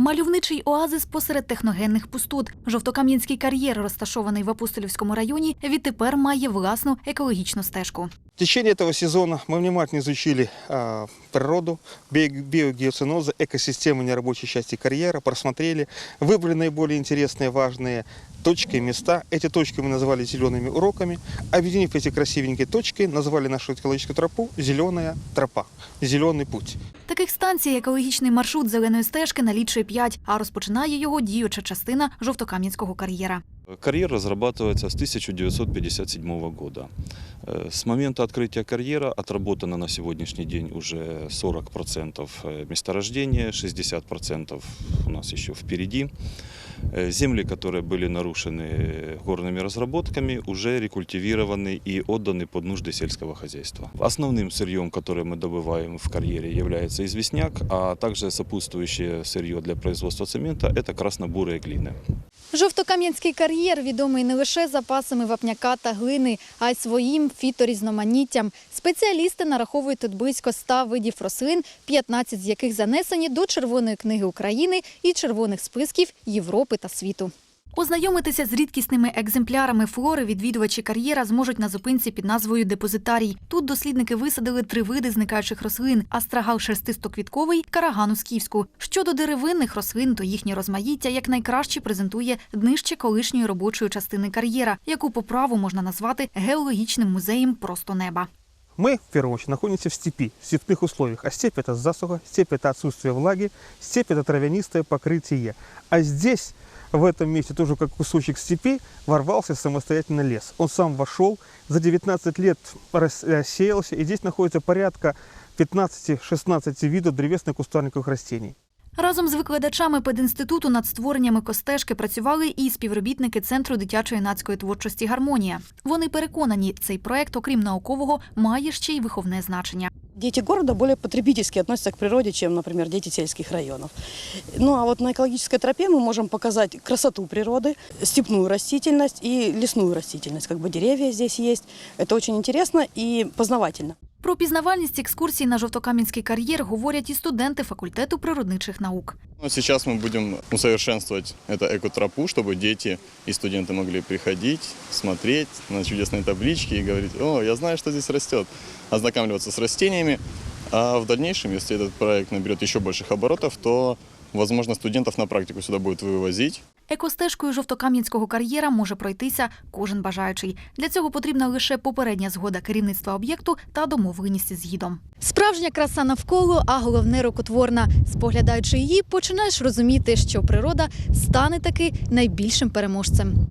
Мальовничий оазис посеред техногенних пустот. Жовтокам'янський кар'єр, розташований в Апостолівському районі, відтепер має власну екологічну стежку. В течение этого сезона мы внимательно изучили а, природу, био- биогеоценозы, экосистемы нерабочей части карьера, просмотрели, выбрали наиболее интересные, важные точки, места. Эти точки мы назвали зелеными уроками. Объединив эти красивенькие точки, назвали нашу экологическую тропу «Зеленая тропа», «Зеленый путь». Таких станцій екологічний маршрут зеленої стежки налічує 5, а розпочинає його діюча частина жовтокам'янського кар'єра. Карьер разрабатывается с 1957 года. Э, С момента открытия карьера отработано на сегодняшний день уже 40% месторождения, 60% у нас еще впереди. Э, Земли, которые были нарушены горными разработками, уже рекультивированы и отданы под нужды сельского хозяйства. Основным сырьем, которое мы добываем в карьере, является известняк, а также сопутствующее сырье для производства цемента – это красно-бурые глины. Жовтокам'янський кар'єр відомий не лише запасами вапняка та глини, а й своїм фіторізноманіттям. Спеціалісти нараховують тут близько 100 видів рослин, 15 з яких занесені до Червоної книги України і червоних списків Європи та світу. Ознайомитися з рідкісними екземплярами флори відвідувачі кар'єра зможуть на зупинці під назвою Депозитарій. Тут дослідники висадили три види зникаючих рослин: астрагал шерстистоквітковий, карагану скіфську. Щодо деревинних рослин, то їхнє розмаїття якнайкраще презентує днище колишньої робочої частини кар'єра, яку по праву можна назвати геологічним музеєм просто неба. Мы, в первую очередь, находимся в степи, в степных условиях. А степь – это засуха, степь – это отсутствие влаги, степь – это травянистое покрытие. А здесь, в этом месте, тоже как кусочек степи, ворвался самостоятельно лес. Он сам вошел, за 19 лет рассеялся, и здесь находится порядка 15-16 видов древесно-кустарниковых растений. Разом з викладачами пединституту над створенням екостежки працювали і співробітники Центру дитячо-юнацької творчості Гармонія. Вони переконані, цей проект, окрім наукового, має ще й виховне значення. Дети города более потребительски относятся к природе, чем, например, дети сельских районов. Ну а вот на экологической тропе мы можем показать красоту природы, степную растительность и лесную растительность. Как бы деревья здесь есть. Это очень интересно и познавательно. Про пізнавальність екскурсій на жовтокам'янський кар'єр говорять і студенти факультету природничих наук. Ну, Сейчас мы будем усовершенствовать эту экотропу, чтобы дети и студенты могли приходить, смотреть на чудесные таблички и говорить, о, я знаю, что здесь растет, ознакомливаться с растениями. А в дальнейшем, если этот проект наберет еще больших оборотов, то, возможно, студентов на практику сюда будут вывозить. Екостежкою жовтокам'янського кар'єра може пройтися кожен бажаючий. Для цього потрібна лише попередня згода керівництва об'єкту та домовленість з гідом. Справжня краса навколо, а головне рукотворна. Споглядаючи її, починаєш розуміти, що природа стане таки найбільшим переможцем.